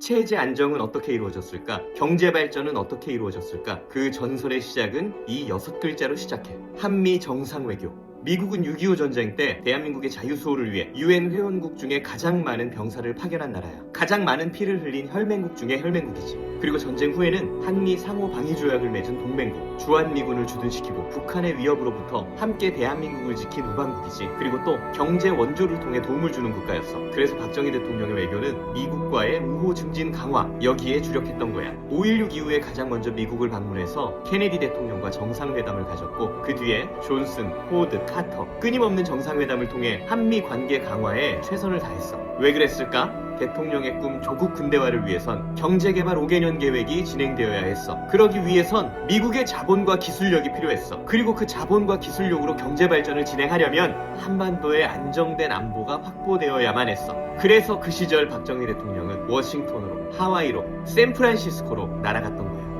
체제 안정은 어떻게 이루어졌을까? 경제 발전은 어떻게 이루어졌을까? 그 전설의 시작은 이 여섯 글자로 시작해. 한미 정상 외교. 미국은 6.25 전쟁 때 대한민국의 자유수호를 위해 유엔 회원국 중에 가장 많은 병사를 파견한 나라야. 가장 많은 피를 흘린 혈맹국 중에 혈맹국이지. 그리고 전쟁 후에는 한미 상호 방위 조약을 맺은 동맹국, 주한미군을 주둔시키고 북한의 위협으로부터 함께 대한민국을 지킨 우방국이지. 그리고 또 경제 원조를 통해 도움을 주는 국가였어. 그래서 박정희 대통령의 외교는 미국과의 우호 증진 강화 여기에 주력했던 거야. 5.16 이후에 가장 먼저 미국을 방문해서 케네디 대통령과 정상회담을 가졌고 그 뒤에 존슨, 포드, 카터 끊임없는 정상회담을 통해 한미 관계 강화에 최선을 다했어. 왜 그랬을까? 대통령의 꿈 조국 근대화를 위해선 경제개발 5개년 계획이 진행되어야 했어. 그러기 위해선 미국의 자본과 기술력이 필요했어. 그리고 그 자본과 기술력으로 경제 발전을 진행하려면 한반도의 안정된 안보가 확보되어야만 했어. 그래서 그 시절 박정희 대통령은 워싱턴으로, 하와이로, 샌프란시스코로 날아갔던 거야.